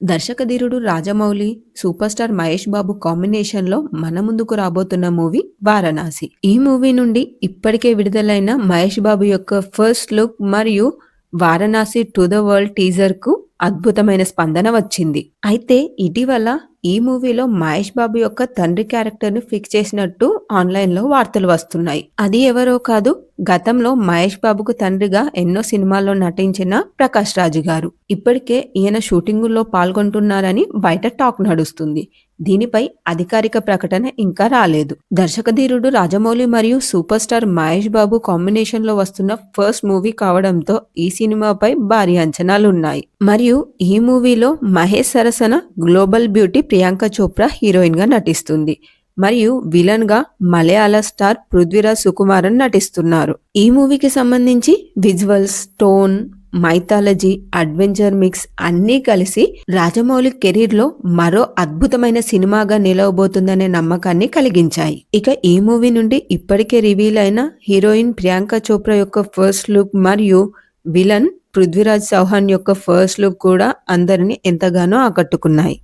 దర్శకధీరుడు Rajamouli, super star Mahesh Babu కాంబినేషన్‌లో మన ముందుకు రాబోతున్న మూవీ 'వారణాసి'. ఈ మూవీ నుండి ఇప్పటికే విడుదలైన మహేష్ బాబు యొక్క ఫస్ట్ లుక్ మరియు 'వారణాసి టు ద వరల్డ్' టీజర్‌కు అద్భుతమైన స్పందన వచ్చింది. అయితే ఇటీవల ఈ మూవీలో మహేష్ బాబు యొక్క తండ్రి క్యారెక్టర్‌ని ఫిక్స్ చేసినట్టు ఆన్‌లైన్‌లో వార్తలు వస్తున్నాయి. అది ఎవరో కాదు గతంలో మహేష్ బాబుకు తండ్రిగా ఎన్నో సినిమాల్లో నటించిన ప్రకాష్ రాజ్ గారు. ఇప్పటికే ఈయన షూటింగుల్లో పాల్గొంటున్నారని బయట టాక్ నడుస్తుంది. దీనిపై అధికారిక ప్రకటన ఇంకా రాలేదు. దర్శకధీరుడు రాజమౌళి మరియు సూపర్ స్టార్ మహేష్ బాబు కాంబినేషన్‌లో వస్తున్న ఫస్ట్ మూవీ కావడంతో ఈ సినిమాపై భారీ అంచనాలున్నాయి. మరియు ఈ మూవీలో మహేష్ సరసన గ్లోబల్ బ్యూటీ ప్రియాంక చోప్రా హీరోయిన్‌గా నటిస్తుంది. మరియు విలన్‌గా మలయాళ స్టార్ పృథ్వీరాజ్ సుకుమారన్ నటిస్తున్నారు. ఈ మూవీకి సంబంధించి visuals, tone, mythology, adventure mix అన్నీ కలిసి రాజమౌళి కెరీర్‌లో మరో అద్భుతమైన సినిమాగా నిలవబోతుందనే నమ్మకాన్ని కలిగించాయి. ఇక ఈ మూవీ నుండి ఇప్పటికే రివీల్ అయిన హీరోయిన్ ప్రియాంక చోప్రా యొక్క ఫస్ట్ లుక్ మరియు విలన్ పృథ్వీరాజ్ చౌహాన్ యొక్క ఫస్ట్ లుక్ కూడా అందరిని ఎంతగానో ఆకట్టుకున్నాయి.